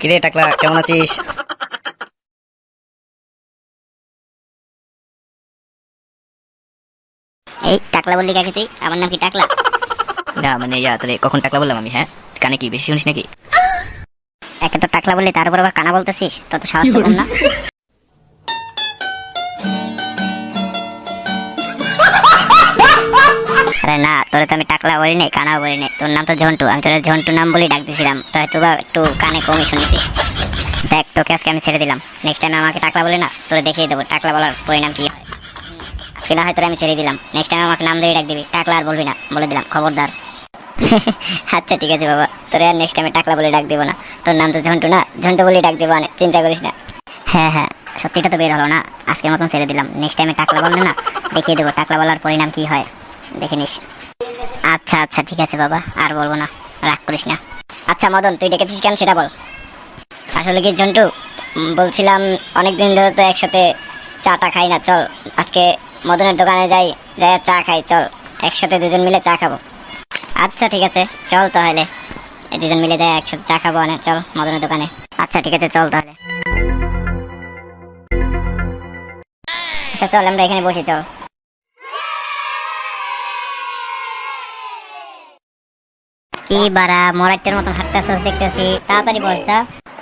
কিরে টাকলা কেমন আছিস? এই টাকলা বললি কাকে তুই? আমার নাম কি টাকলা? না মানে ইয়া তাহলে কখন টাকলা বললাম আমি হ্যাঁ? কানে কি বেশি শুনিস নাকি? একে তো টাকলা বললি তার উপর আবার কানা বলতেছিস? তত সাহস তো কম না। আরে না, তোরে তো আমি টাকলা বলিনি কানা বলিনি তোর নাম তো ঝন্টু, আমি তোর ঝন্টু নাম বলি ডাক দিয়েছিলাম তো হয়তো বা একটু কানে কমই শুনেছিস। দেখ, তোকে আজকে আমি ছেড়ে দিলাম। নেক্সট টাইম আমাকে টাকলা বলি না, তোরে দেখিয়ে দেবো, টাকলা বলার পরিণাম কি। হয় আজকে না হয় তোরে আমি ছেড়ে দিলাম। নেক্সট টাইম আমাকে নাম দিয়ে ডাক দিবি, টাকলা আর বলবি না, বলে দিলাম, খবরদার। আচ্ছা ঠিক আছে বাবা, তোরে আর নেক্সট টাইমে টাকলা বলে ডাক দেবো না। তোর নাম তো ঝন্টু না, ঝন্টু বলে ডাক দেবো না চিন্তা করিস না। হ্যাঁ হ্যাঁ সত্যিটা তো বের হলো না আজকের মতন ছেড়ে দিলাম। নেক্সট টাইমে টাকলা বললে না, দেখিয়ে দেবো, টাকলা বলার পরিণাম কি হয়। দেখে নিস। আচ্ছা আচ্ছা ঠিক আছে বাবা, আর বলব না, রাগ করিস না। আচ্ছা মদন, তুই ডেকেছিস কেন সেটা বল। আসলে কি ঝন্টু বলছিলাম অনেক দিন ধরে তো একসাথে চাটা খাই না, চল, আজকে মদনের দোকানে যাই যাই চা খাই, চল, একসাথে দুজন মিলে চা খাব। আচ্ছা ঠিক আছে, চল তাহলে। এই দুজন মিলে যাই, একসাথে চা খাব অনেক, চল, মদনের দোকানে। আচ্ছা ঠিক আছে, চল তাহলে। আচ্ছা চল, আমরা এখানে বসি, চল। কি বাড়া মরাইটের মতন হাঁটতেছস দেখতেছি। তাড়াতাড়ি বস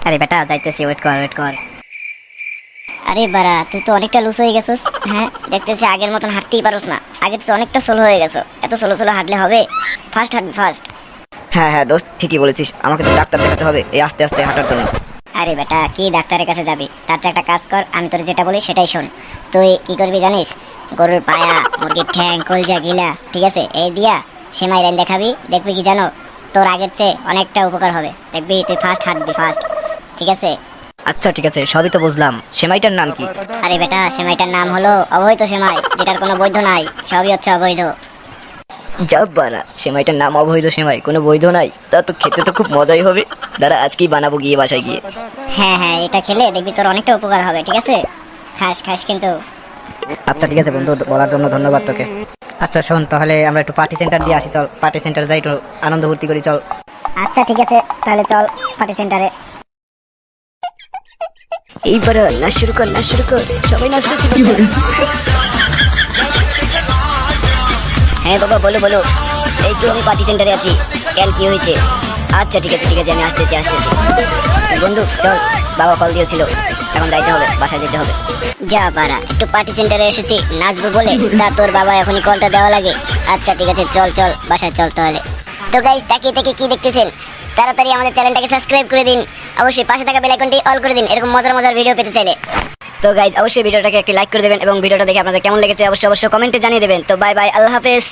আরে বেটা যাইতেছি ওয়েট কর ওয়েট কর। আরে বাড়া তুই তো অনেকটা লুজ হয়ে গেছিস হ্যাঁ? দেখতেছি আগের মতন হাঁটতেই পারোস না। আগের তো অনেকটা সোলো হয়ে গেছো। এত সোলো সোলো হাঁটলে হবে? ফার্স্ট হাঁটবি ফার্স্ট হ্যাঁ হ্যাঁ দোস্ত ঠিকই বলেছিস। আমাকে তো ডাক্তার দেখাতে হবে এই আস্তে আস্তে হাঁটার জন্য। আরে বেটা কি ডাক্তারের কাছে যাবি? তার তো একটা কাজ কর আমি তোর যেটা বলি সেটাই শোন। তুই কি করবি জানিস? গরুর পায়া মুরগির ঠ্যাং কলজা গিলা ঠিক আছে? এই দিয়া সেমাই লাইন দেখাবি দেখবি কি জানো? তোর আগের চেয়ে অনেকটা উপকার হবে। দেখবি তুই ফার্স্ট হাঁটবি ফার্স্ট ঠিক আছে? আচ্ছা ঠিক আছে সবই তো বুঝলাম। সেমাইটার নাম কি? আরে বেটা সেমাইটার নাম হলো অবৈধ সেমাই যেটার কোনো বৈধ নাই। সবই হচ্ছে অবৈধ। যাব বানা সেমাইটার নাম অবৈধ সেমাই কোনো বৈধ নাই। তা তো খেতে তো খুব মজাই হবে। দাঁড়া আজকেই বানাবো গিয়ে বাসায় গিয়ে। হ্যাঁ হ্যাঁ এটা খেলে দেখবি তোর অনেকটা উপকার হবে ঠিক আছে? খাস খাস কিন্তু। আচ্ছা ঠিক আছে বন্ধু বলার জন্য ধন্যবাদ তোকে। আচ্ছা শোন তাহলে আমরা একটু পার্টি সেন্টার দিয়ে আসি চল। পার্টি সেন্টার যাই একটু আনন্দ ভর্তি করি চল। আচ্ছা ঠিক আছে তাহলে চল পার্টি সেন্টারে এইবার নাচ শুরু কর নাচ শুরু কর সবাই নাচতে শুরু কর। হ্যাঁ বাবা বলো বলো। এই তো আমি পার্টি সেন্টারে আছি। কেন কি হয়েছে? আচ্ছা ঠিক আছে ঠিক আছে আমি আসতেছি আসতেছি। বন্ধু চল বাবা কল দিয়েছিল। এখন যাইতে হবে, বাসায় যেতে হবে। যা বারা একটু পার্টি সেন্টারে এসেছি, নাচবো বলে। তা তোর বাবা এখনই কলটা দেওয়া লাগে। আচ্ছা ঠিক আছে, চল চল, বাসায় চল তাহলে। তো গাইজ তাকিয়ে থেকে কি দেখতেছেন? তাড়াতাড়ি আমাদের চ্যানেলটাকে সাবস্ক্রাইব করে দিন। অবশ্যই পাশে থাকা বেল আইকনটি অল করে দিন, এরকম মজার মজার ভিডিও পেতে চাইলে। তো গাইজ অবশ্যই ভিডিওটাকে একটি লাইক করে দেবেন এবং ভিডিওটা দেখে আপনাদের কেমন লেগেছে, অবশ্যই অবশ্যই কমেন্টে জানিয়ে দেবেন। তো বাই বাই আল্লাহ হাফেজ।